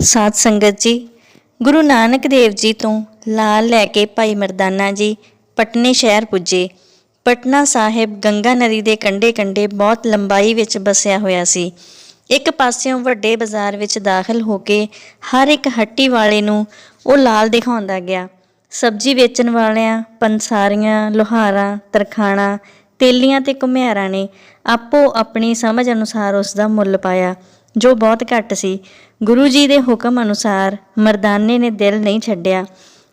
ਸਾਧ ਸੰਗਤ ਜੀ, ਗੁਰੂ ਨਾਨਕ ਦੇਵ ਜੀ ਤੋਂ ਲਾਲ ਲੈ ਕੇ ਭਾਈ ਮਰਦਾਨਾ ਜੀ ਪਟਨੇ ਸ਼ਹਿਰ ਪੁੱਜੇ। ਪਟਨਾ ਸਾਹਿਬ ਗੰਗਾ ਨਦੀ ਦੇ ਕੰਢੇ-ਕੰਢੇ ਬਹੁਤ ਲੰਬਾਈ ਵਿੱਚ ਬਸਿਆ ਹੋਇਆ ਸੀ। ਇੱਕ ਪਾਸਿਓਂ ਵੱਡੇ ਬਾਜ਼ਾਰ ਵਿੱਚ ਦਾਖਲ ਹੋ ਕੇ ਹਰ ਇੱਕ ਹੱਟੀ ਵਾਲੇ ਨੂੰ ਉਹ ਲਾਲ ਦਿਖਾਉਂਦਾ ਗਿਆ। ਸਬਜ਼ੀ ਵੇਚਣ ਵਾਲਿਆਂ, ਪੰਸਾਰੀਆਂ, ਲੋਹਾਰਾਂ, ਤਰਖਾਣਾ, ਤੇਲੀਆਂ ਤੇ ਘੁਮਿਆਰਾਂ ਨੇ ਆਪੋ ਆਪਣੀ ਸਮਝ ਅਨੁਸਾਰ ਉਸ ਦਾ ਮੁੱਲ ਪਾਇਆ। ਜੋ ਬਹੁਤ ਘੱਟ ਸੀ। ਗੁਰੂ ਜੀ ਦੇ ਹੁਕਮ ਅਨੁਸਾਰ ਮਰਦਾਨੇ ਨੇ ਦਿਲ ਨਹੀਂ ਛੱਡਿਆ,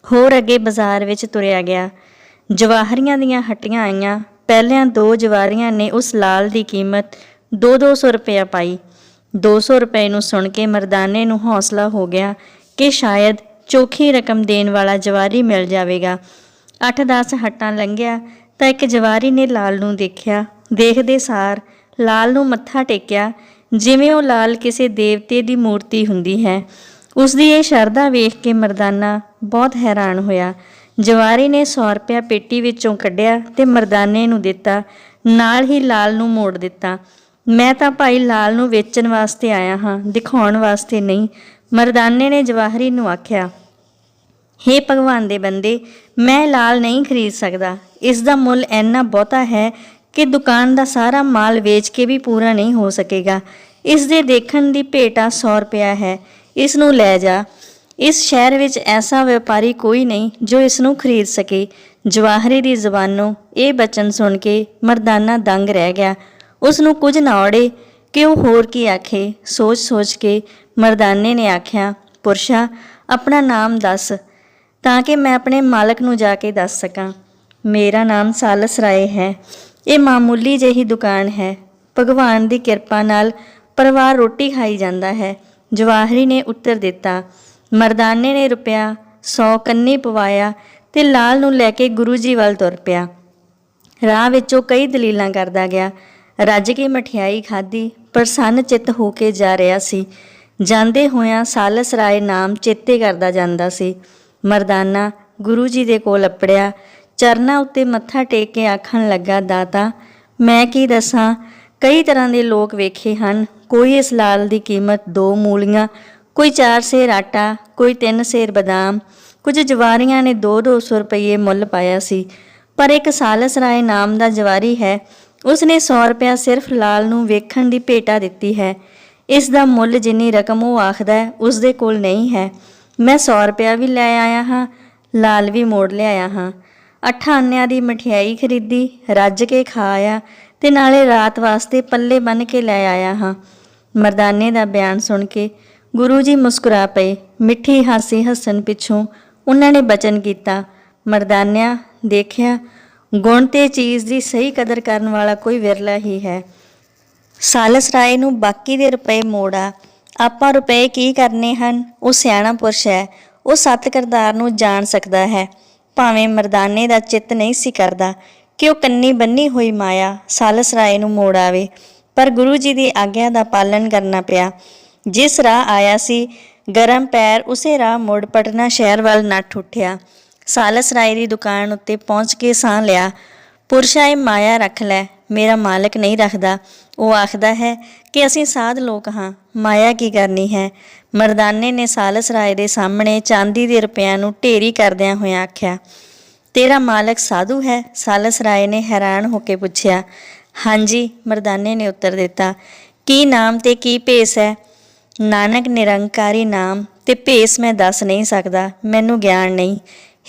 ਹੋਰ ਅੱਗੇ ਬਾਜ਼ਾਰ ਵਿੱਚ ਤੁਰਿਆ ਗਿਆ। ਜਵਾਹਰੀਆਂ ਦੀਆਂ ਹੱਟੀਆਂ ਆਈਆਂ। ਪਹਿਲਿਆਂ ਦੋ ਜਵਾਰੀਆਂ ਨੇ ਉਸ ਲਾਲ ਦੀ ਕੀਮਤ 2-200 ਰੁਪਇਆ ਪਾਈ। 200 ਰੁਪਏ ਨੂੰ ਸੁਣ ਕੇ ਮਰਦਾਨੇ ਨੂੰ ਹੌਸਲਾ ਹੋ ਗਿਆ ਕਿ ਸ਼ਾਇਦ ਚੋਖੀ ਰਕਮ ਦੇਣ ਵਾਲਾ ਜਵਾਰੀ ਮਿਲ ਜਾਵੇਗਾ। 8-10 ਹੱਟਾਂ ਲੰਘਿਆ ਤਾਂ ਇੱਕ ਜਵਾਰੀ ਨੇ ਲਾਲ ਨੂੰ ਦੇਖਿਆ। ਦੇਖਦੇ ਸਾਰ ਲਾਲ ਨੂੰ ਮੱਥਾ ਟੇਕਿਆ ਜਿਵੇਂ ਉਹ ਲਾਲ ਕਿਸੇ ਦੇਵਤੇ ਦੀ ਮੂਰਤੀ ਹੁੰਦੀ ਹੈ। ਉਸ ਦੀ ਇਹ ਸ਼ਰਧਾ ਵੇਖ ਕੇ ਮਰਦਾਨਾ ਬਹੁਤ ਹੈਰਾਨ ਹੋਇਆ। ਜਵਾਰੀ ਨੇ 100 ਰੁਪਇਆ ਪੇਟੀ ਵਿੱਚੋਂ ਕੱਢਿਆ ਤੇ ਮਰਦਾਨੇ ਨੂੰ ਦਿੱਤਾ। ਨਾਲ ਹੀ ਲਾਲ ਨੂੰ ਮੋੜ ਦਿੱਤਾ। ਮੈਂ ਤਾਂ ਭਾਈ ਲਾਲ ਨੂੰ ਵੇਚਣ ਵਾਸਤੇ ਆਇਆ ਹਾਂ, ਦਿਖਾਉਣ ਵਾਸਤੇ ਨਹੀਂ। ਮਰਦਾਨੇ ਨੇ ਜਵਾਹਰੀ ਨੂੰ ਆਖਿਆ, ਹੇ ਭਗਵਾਨ ਦੇ ਬੰਦੇ, ਮੈਂ ਲਾਲ ਨਹੀਂ ਖਰੀਦ ਸਕਦਾ। ਇਸ ਦਾ ਮੁੱਲ ਇੰਨਾ ਬਹੁਤਾ ਹੈ ਕਿ ਦੁਕਾਨ ਦਾ ਸਾਰਾ ਮਾਲ ਵੇਚ ਕੇ ਵੀ ਪੂਰਾ ਨਹੀਂ ਹੋ ਸਕੇਗਾ। ਇਸ ਦੇ ਦੇਖਣ ਦੀ ਭੇਟਾ 100 ਰੁਪਇਆ ਹੈ। ਇਸ ਨੂੰ ਲੈ ਜਾ। ਇਸ ਸ਼ਹਿਰ ਵਿੱਚ ਐਸਾ ਵਪਾਰੀ ਕੋਈ ਨਹੀਂ ਜੋ ਇਸ ਨੂੰ ਖਰੀਦ ਸਕੇ। ਜਵਾਹਰੀ ਦੀ ਜ਼ਬਾਨੋਂ ਇਹ ਬਚਨ ਸੁਣ ਕੇ ਮਰਦਾਨਾ ਦੰਗ ਰਹਿ ਗਿਆ। ਉਸ ਨੂੰ ਕੁਝ ਨਾ ਔੜੇ ਕਿ ਉਹ ਹੋਰ ਕੀ ਆਖੇ। ਸੋਚ-ਸੋਚ ਕੇ ਮਰਦਾਨੇ ਨੇ ਆਖਿਆ, ਪੁਰਸ਼ਾ, ਆਪਣਾ ਨਾਮ ਦੱਸ, ਤਾਂ ਕਿ ਮੈਂ ਆਪਣੇ ਮਾਲਕ ਨੂੰ ਜਾ ਕੇ ਦੱਸ ਸਕਾਂ। ਮੇਰਾ ਨਾਮ ਸਾਲਸ ਰਾਏ ਹੈ। ਇਹ ਮਾਮੂਲੀ ਜਿਹੀ ਦੁਕਾਨ ਹੈ। ਭਗਵਾਨ ਦੀ ਕਿਰਪਾ ਨਾਲ ਪਰਿਵਾਰ ਰੋਟੀ ਖਾਈ ਜਾਂਦਾ ਹੈ। ਜਵਾਹਰੀ ਨੇ ਉੱਤਰ ਦਿੱਤਾ, ਮਰਦਾਨੇ ਨੇ ਰੁਪਿਆ 100 ਕੰਨੀ ਪਵਾਇਆ ਤੇ ਲਾਲ ਨੂੰ ਲੈ ਕੇ ਗੁਰੂ ਜੀ ਵੱਲ ਤੁਰ ਪਿਆ। ਰਾਹ ਵਿੱਚੋਂ ਕਈ ਦਲੀਲਾਂ ਕਰਦਾ ਗਿਆ। ਰੱਜ ਕੇ ਮਠਿਆਈ ਖਾਧੀ ਪ੍ਰਸੰਨ ਚਿੱਤ ਹੋ ਕੇ ਜਾ ਰਿਹਾ ਸੀ। ਜਾਂਦੇ ਹੋਇਆਂ ਸਾਲਸ ਰਾਏ ਨਾਮ ਚੇਤੇ ਕਰਦਾ ਜਾਂਦਾ ਸੀ। ਮਰਦਾਨਾ ਗੁਰੂ ਜੀ ਦੇ ਕੋਲ ਅਪੜਿਆ ਚਰਨਾਂ ਉੱਤੇ ਮੱਥਾ ਟੇਕ ਕੇ ਆਖਣ ਲੱਗਾ, ਦਾਤਾ, ਮੈਂ ਕੀ ਦੱਸਾਂ? ਕਈ ਤਰ੍ਹਾਂ ਦੇ ਲੋਕ ਵੇਖੇ ਹਨ। ਕੋਈ ਇਸ ਲਾਲ ਦੀ ਕੀਮਤ ਦੋ ਮੂਲੀਆਂ, ਕੋਈ ਚਾਰ ਸੇਰ ਆਟਾ, ਕੋਈ ਤਿੰਨ ਸੇਰ ਬਦਾਮ, ਕੁਝ ਜਵਾਰੀਆਂ ਨੇ 2-200 ਰੁਪਏ ਮੁੱਲ ਪਾਇਆ ਸੀ। ਪਰ ਇੱਕ ਸਾਲਸ ਰਾਏ ਨਾਮ ਦਾ ਜਵਾਰੀ ਹੈ। ਉਸਨੇ 100 ਰੁਪਇਆ ਸਿਰਫ ਲਾਲ ਨੂੰ ਵੇਖਣ ਦੀ ਭੇਟਾ ਦਿੱਤੀ ਹੈ। ਇਸ ਦਾ ਮੁੱਲ ਜਿੰਨੀ ਰਕਮ ਉਹ ਆਖਦਾ ਹੈ ਉਸ ਦੇ ਕੋਲ ਨਹੀਂ ਹੈ। ਮੈਂ 100 ਰੁਪਇਆ ਵੀ ਲੈ ਆਇਆ ਹਾਂ, ਲਾਲ ਵੀ ਮੋੜ ਲਿਆਇਆ ਹਾਂ। ਅੱਠਾਂ ਦੀ ਮਠਿਆਈ ਖਰੀਦੀ, ਰੱਜ ਕੇ ਖਾ ਆਇਆ ਤੇ ਨਾਲੇ ਰਾਤ ਵਾਸਤੇ ਪੱਲੇ ਬੰਨ ਕੇ ਲੈ ਆਇਆ ਹਾਂ। ਮਰਦਾਨੇ ਦਾ ਬਿਆਨ ਸੁਣ ਕੇ ਗੁਰੂ ਜੀ ਮੁਸਕਰਾ ਪਏ। ਮਿੱਠੀ ਹਾਸੀ ਹੱਸਣ ਪਿੱਛੋਂ ਉਹਨਾਂ ਨੇ ਬਚਨ ਕੀਤਾ। ਮਰਦਾਨਿਆ ਦੇਖਿਆ, ਗੁਣ ਤੇ ਚੀਜ਼ ਦੀ ਸਹੀ ਕਦਰ ਕਰਨ ਵਾਲਾ ਕੋਈ ਵਿਰਲਾ ਹੀ ਹੈ। ਸਾਲਸ ਰਾਏ ਨੂੰ ਬਾਕੀ ਦੇ ਰੁਪਏ ਮੋੜਾ। ਆਪਾਂ ਰੁਪਏ ਕੀ ਕਰਨੇ ਹਨ? ਉਹ ਸਿਆਣਾ ਪੁਰਸ਼ ਹੈ। ਉਹ ਸਤ ਕਰਤਾਰ ਨੂੰ ਜਾਣ ਸਕਦਾ ਹੈ। ਭਾਵੇਂ ਮਰਦਾਨੇ ਦਾ ਚਿੱਤ ਨਹੀਂ ਸੀ ਕਰਦਾ, ਕਿ ਉਹ ਕੰਨੀ ਬੰਨੀ ਹੋਈ ਮਾਇਆ ਸਾਲਸ ਰਾਏ ਨੂੰ ਮੋੜ ਆਵੇ, ਪਰ ਗੁਰੂ ਜੀ ਦੀ ਆਗਿਆ ਦਾ ਪਾਲਨ ਕਰਨਾ ਪਿਆ। ਜਿਸ ਰਾਹ ਆਇਆ ਸੀ, ਗਰਮ ਪੈਰ ਉਸੇ ਰਾਹ ਮੁੜ ਪਟਨਾ ਸ਼ਹਿਰ ਵੱਲ ਨੱਠ ਉੱਠਿਆ। ਸਾਲਸ ਰਾਏ ਦੀ ਦੁਕਾਨ ਉੱਤੇ ਪਹੁੰਚ ਕੇ ਸਾਹ ਲਿਆ ਪੁਰਸ਼ਾ ਇਹ ਮਾਇਆ ਰੱਖ ਲੈ ਮੇਰਾ ਮਾਲਕ ਨਹੀਂ ਰੱਖਦਾ। ਉਹ ਆਖਦਾ ਹੈ ਕਿ ਅਸੀਂ ਸਾਧ ਲੋਕ ਹਾਂ, ਮਾਇਆ ਕੀ ਕਰਨੀ ਹੈ? ਮਰਦਾਨੇ ਨੇ ਸਾਲਸ ਰਾਏ ਦੇ ਸਾਹਮਣੇ ਚਾਂਦੀ ਦੇ ਰੁਪਿਆਂ ਨੂੰ ਢੇਰੀ ਕਰਦਿਆਂ ਹੋਇਆਂ ਆਖਿਆ, ਤੇਰਾ ਮਾਲਕ ਸਾਧੂ ਹੈ? ਸਾਲਸ ਰਾਏ ਨੇ ਹੈਰਾਨ ਹੋ ਕੇ ਪੁੱਛਿਆ, ਹਾਂਜੀ। ਮਰਦਾਨੇ ਨੇ ਉੱਤਰ ਦਿੱਤਾ, ਕੀ ਨਾਮ ਤੇ ਕੀ ਭੇਸ ਹੈ? ਨਾਨਕ ਨਿਰੰਕਾਰੀ ਨਾਮ ਤੇ ਭੇਸ ਮੈਂ ਦੱਸ ਨਹੀਂ ਸਕਦਾ, ਮੈਨੂੰ ਗਿਆਨ ਨਹੀਂ।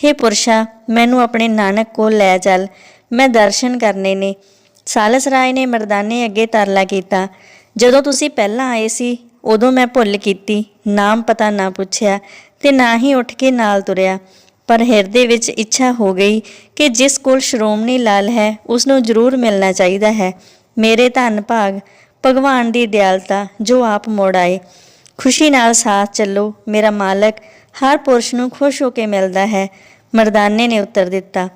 ਹੇ ਪੁਰਸ਼ਾ, ਮੈਨੂੰ ਆਪਣੇ ਨਾਨਕ ਕੋਲ ਲੈ ਚੱਲ, ਮੈਂ ਦਰਸ਼ਨ ਕਰਨੇ ਨੇ। ਸਾਲਸ ਰਾਏ ਨੇ ਮਰਦਾਨੇ ਅੱਗੇ ਤਰਲਾ ਕੀਤਾ। ਜਦੋਂ ਤੁਸੀਂ ਪਹਿਲਾਂ ਆਏ ਸੀ, ਉਦੋਂ ਮੈਂ ਭੁੱਲ ਕੀਤੀ। ਨਾਮ ਪਤਾ ਨਾ ਪੁੱਛਿਆ ਤੇ ਨਾ ਹੀ ਉੱਠ ਕੇ ਨਾਲ ਤੁਰਿਆ। ਪਰ ਹਿਰਦੇ ਵਿੱਚ ਇੱਛਾ ਹੋ ਗਈ ਕਿ ਜਿਸ ਕੋਲ ਸ਼੍ਰੋਮਣੀ ਲਾਲ ਹੈ ਉਸ ਨੂੰ ਜ਼ਰੂਰ ਮਿਲਣਾ ਚਾਹੀਦਾ ਹੈ। ਮੇਰੇ ਧੰਨ ਭਾਗ, ਭਗਵਾਨ ਦੀ ਦਿਆਲਤਾ, ਜੋ ਆਪ ਮੋੜ ਆਏ। ਖੁਸ਼ੀ ਨਾਲ ਸਾਥ ਚੱਲੋ, ਮੇਰਾ ਮਾਲਕ, ਹਰ ਪੁਰਸ਼ ਨੂੰ ਖੁਸ਼ ਹੋ ਕੇ ਮਿਲਦਾ ਹੈ, ਮਰਦਾਨੇ ਨੇ ਉੱਤਰ ਦਿੱਤਾ।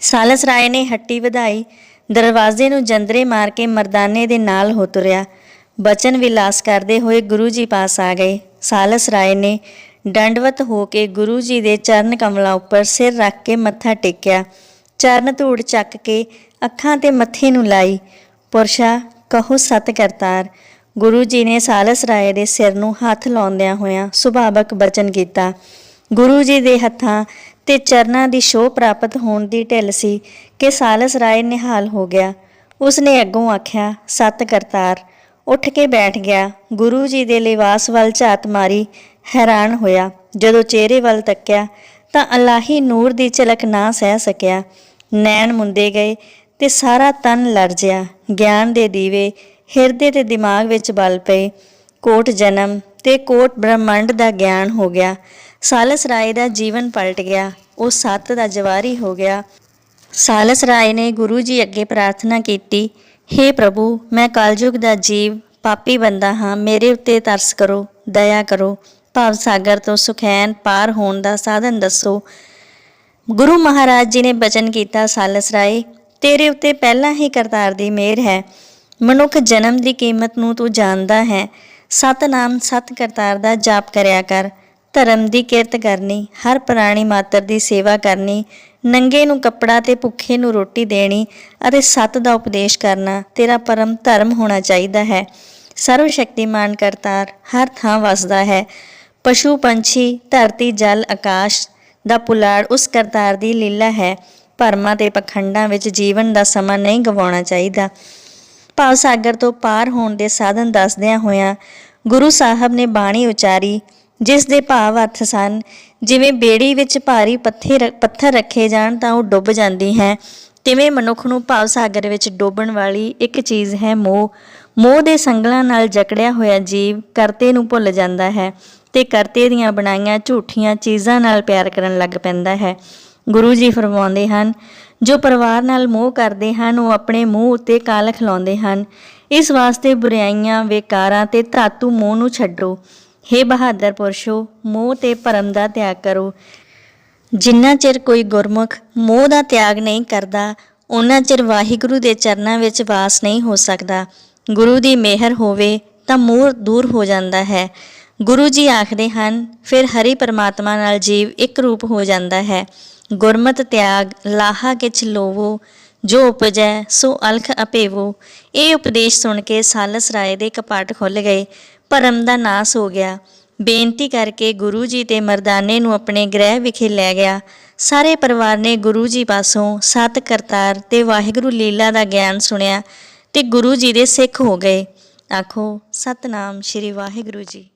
ਸਾਲਸ ਰਾਏ ਨੇ ਹੱਟੀ ਵਧਾਈ ਦਰਵਾਜ਼ੇ ਨੂੰ ਜੰਦਰੇ ਮਾਰ ਕੇ ਮਰਦਾਨੇ ਦੇ ਨਾਲ ਹੋ ਤੁਰਿਆ। ਬਚਨ ਵਿਲਾਸ ਕਰਦੇ ਹੋਏ ਗੁਰੂ ਜੀ ਪਾਸ ਆ ਗਏ। ਸਾਲਸ ਰਾਏ ਨੇ ਡੰਡਵਤ ਹੋ ਕੇ ਗੁਰੂ ਜੀ ਦੇ ਚਰਨ ਕਮਲਾਂ ਉੱਪਰ ਸਿਰ ਰੱਖ ਕੇ ਮੱਥਾ ਟੇਕਿਆ। ਚਰਨ ਧੂੜ ਚੱਕ ਕੇ ਅੱਖਾਂ ਤੇ ਮੱਥੇ ਨੂੰ ਲਾਈ। ਪੁਰਸ਼ਾ, ਕਹੋ ਸਤ ਕਰਤਾਰ ਗੁਰੂ ਜੀ ਨੇ ਸਾਲਸ ਰਾਏ ਦੇ ਸਿਰ ਨੂੰ ਹੱਥ ਲਾਉਂਦਿਆਂ ਹੋਇਆਂ ਸੁਭਾਵਕ ਬਚਨ ਕੀਤਾ। ਗੁਰੂ ਜੀ ਦੇ ਹੱਥਾਂ ਤੇ ਚਰਨਾਂ ਦੀ ਸ਼ੋਅ ਪ੍ਰਾਪਤ ਹੋਣ ਦੀ ਢਿੱਲ ਸੀ ਕਿ ਸਾਲਸ ਰਾਏ ਨਿਹਾਲ ਹੋ ਗਿਆ। ਉਸਨੇ ਅੱਗੋਂ ਆਖਿਆ, ਸਤ ਕਰਤਾਰ। ਉੱਠ ਕੇ ਬੈਠ ਗਿਆ। ਗੁਰੂ ਜੀ ਦੇ ਲਿਵਾਸ ਵੱਲ ਝਾਤ ਮਾਰੀ ਹੈਰਾਨ ਹੋਇਆ। ਜਦੋਂ ਚਿਹਰੇ ਵੱਲ ਤੱਕਿਆ, ਤਾਂ ਅਲਾਹੀ ਨੂਰ ਦੀ ਝਲਕ ਨਾ ਸਹਿ ਸਕਿਆ। ਨੈਣ ਮੁੰਦੇ ਗਏ ਤੇ ਸਾਰਾ ਤਨ ਲਰਜਿਆ ਗਿਆਨ ਦੇ ਦੀਵੇ ਹਿਰਦੇ ਤੇ ਦਿਮਾਗ ਵਿੱਚ ਬਲ ਪਏ। ਕੋਟ ਜਨਮ ਤੇ ਕੋਟ ਬ੍ਰਹਮੰਡ ਦਾ ਗਿਆਨ ਹੋ ਗਿਆ। ਸਾਲਸ ਰਾਏ ਦਾ ਜੀਵਨ ਪਲਟ ਗਿਆ, ਉਹ ਸੱਤ ਦਾ ਜਵਾਰੀ ਹੋ ਗਿਆ। ਸਾਲਸ ਰਾਏ ਨੇ ਗੁਰੂ ਜੀ ਅੱਗੇ ਪ੍ਰਾਰਥਨਾ ਕੀਤੀ हे ਪ੍ਰਭੂ, ਮੈਂ ਕਲਯੁਗ ਦਾ ਜੀਵ, ਪਾਪੀ ਬੰਦਾ ਹਾਂ, ਮੇਰੇ ਉੱਤੇ ਤਰਸ ਕਰੋ, ਦਇਆ ਕਰੋ, ਭਾਵ ਸਾਗਰ ਤੋਂ ਸੁਖੈਨ ਪਾਰ ਹੋਣ ਦਾ ਸਾਧਨ ਦੱਸੋ। ਗੁਰੂ ਮਹਾਰਾਜ ਜੀ ਨੇ ਬਚਨ ਕੀਤਾ ਸਾਲਸ ਰਾਏ, ਤੇਰੇ ਉੱਤੇ ਪਹਿਲਾਂ ਹੀ ਕਰਤਾਰ ਦੀ ਮਿਹਰ ਹੈ, ਮਨੁੱਖ ਜਨਮ ਦੀ ਕੀਮਤ ਨੂੰ ਤੂੰ ਜਾਣਦਾ ਹੈ, ਸਤਨਾਮ ਸਤ ਕਰਤਾਰ ਦਾ ਜਾਪ ਕਰਿਆ ਕਰ ਧਰਮ ਦੀ ਕਿਰਤ ਕਰਨੀ, ਹਰ ਪ੍ਰਾਣੀ ਮਾਤਰ ਦੀ ਸੇਵਾ ਕਰਨੀ, ਨੰਗੇ ਨੂੰ ਕੱਪੜਾ ਤੇ ਭੁੱਖੇ ਨੂੰ ਰੋਟੀ ਦੇਣੀ ਅਤੇ ਸਤ ਦਾ ਉਪਦੇਸ਼ ਕਰਨਾ, ਤੇਰਾ ਪਰਮ ਧਰਮ ਹੋਣਾ ਚਾਹੀਦਾ ਹੈ। ਸਰਵ ਸ਼ਕਤੀਮਾਨ ਕਰਤਾਰ ਹਰ ਥਾਂ ਵਸਦਾ ਹੈ। ਪਸ਼ੂ, ਪੰਛੀ, ਧਰਤੀ, ਜਲ, ਆਕਾਸ਼ ਦਾ ਪੁਲਾੜ ਉਸ ਕਰਤਾਰ ਦੀ ਲੀਲਾ ਹੈ। ਭਰਮਾਂ ਤੇ ਪਖੰਡਾਂ ਵਿੱਚ ਜੀਵਨ ਦਾ ਸਮਾਂ ਨਹੀਂ ਗਵਾਉਣਾ ਚਾਹੀਦਾ। ਭਾਵ ਸਾਗਰ ਤੋਂ ਪਾਰ ਹੋਣ ਦੇ ਸਾਧਨ ਦੱਸਦਿਆਂ ਹੋਇਆਂ ਗੁਰੂ ਸਾਹਿਬ ਨੇ ਬਾਣੀ ਉਚਾਰੀ ਜਿਸ ਦੇ ਭਾਵ ਅਰਥ ਸਨ, ਜਿਵੇਂ ਬੇੜੀ ਵਿੱਚ ਭਾਰੀ ਪੱਥੇ ਪੱਥਰ ਰੱਖੇ ਜਾਣ ਤਾਂ ਉਹ ਡੁੱਬ ਜਾਂਦੀ ਹੈ। ਤਿਵੇਂ ਮਨੁੱਖ ਨੂੰ ਭਾਵ ਸਾਗਰ ਵਿੱਚ ਡੋਬਣ ਵਾਲੀ ਇੱਕ ਚੀਜ਼ ਹੈ ਮੋਹ। ਮੋਹ ਦੇ ਸੰਗਲਾਂ ਨਾਲ ਜਕੜਿਆ ਹੋਇਆ ਜੀਵ ਕਰਤੇ ਨੂੰ ਭੁੱਲ ਜਾਂਦਾ ਹੈ ਤੇ ਕਰਤੇ ਦੀਆਂ ਬਣਾਈਆਂ ਝੂਠੀਆਂ ਚੀਜ਼ਾਂ ਨਾਲ ਪਿਆਰ ਕਰਨ ਲੱਗ ਪੈਂਦਾ ਹੈ। ਗੁਰੂ ਜੀ ਫਰਮਾਉਂਦੇ ਹਨ, ਜੋ ਪਰਿਵਾਰ ਨਾਲ ਮੋਹ ਕਰਦੇ ਹਨ, ਉਹ ਆਪਣੇ ਮੂੰਹ ਉੱਤੇ ਕਾਲਖ ਲਾਉਂਦੇ ਹਨ। ਇਸ ਵਾਸਤੇ ਬੁਰਾਈਆਂ, ਵੇਕਾਰਾਂ ਤੇ ਧਾਤੂ ਮੋਹ ਨੂੰ ਛੱਡੋ। ਹੇ ਬਹਾਦਰ ਪੁਰਸ਼ੋ, ਮੋਹ ਤੇ ਭਰਮ ਦਾ ਤਿਆਗ ਕਰੋ। ਜਿੰਨਾ ਚਿਰ ਕੋਈ ਗੁਰਮੁਖ ਮੋਹ ਦਾ ਤਿਆਗ ਨਹੀਂ ਕਰਦਾ ਉਹਨਾਂ ਚਿਰ ਵਾਹਿਗੁਰੂ ਦੇ ਚਰਨਾਂ ਵਿੱਚ ਵਾਸ ਨਹੀਂ ਹੋ ਸਕਦਾ। ਗੁਰੂ ਦੀ ਮਿਹਰ ਹੋਵੇ ਤਾਂ ਮੋਹ ਦੂਰ ਹੋ ਜਾਂਦਾ ਹੈ। ਗੁਰੂ ਜੀ ਆਖਦੇ ਹਨ, ਫਿਰ ਹਰੀ ਪਰਮਾਤਮਾ ਨਾਲ ਜੀਵ ਇੱਕ ਰੂਪ ਹੋ ਜਾਂਦਾ ਹੈ। ਗੁਰਮਤ ਤਿਆਗ ਲਾਹਾ ਕਿਛ ਲੋਵੋ, ਜੋ ਉਪਜੈ ਸੋ ਅਲਖ ਅਪੇਵੋ। ਇਹ ਉਪਦੇਸ਼ ਸੁਣ ਕੇ ਸਾਲਸ ਰਾਏ ਦੇ ਕਪਾਟ ਖੁੱਲ ਗਏ। ਭਰਮ ਦਾ ਨਾਸ ਹੋ ਗਿਆ। ਬੇਨਤੀ ਕਰਕੇ ਗੁਰੂ ਜੀ ਤੇ ਮਰਦਾਨੇ ਨੂੰ ਆਪਣੇ ਗ੍ਰਹਿ ਵਿਖੇ ਲੈ ਗਿਆ। ਸਾਰੇ ਪਰਿਵਾਰ ਨੇ ਗੁਰੂ ਜੀ ਪਾਸੋਂ ਸਤ ਕਰਤਾਰ ਤੇ ਵਾਹਿਗੁਰੂ ਲੀਲਾ ਦਾ ਗਿਆਨ ਸੁਣਿਆ ਤੇ ਗੁਰੂ ਜੀ ਦੇ ਸਿੱਖ ਹੋ ਗਏ। ਆਖੋ, ਸਤਨਾਮ ਸ਼੍ਰੀ ਵਾਹਿਗੁਰੂ ਜੀ।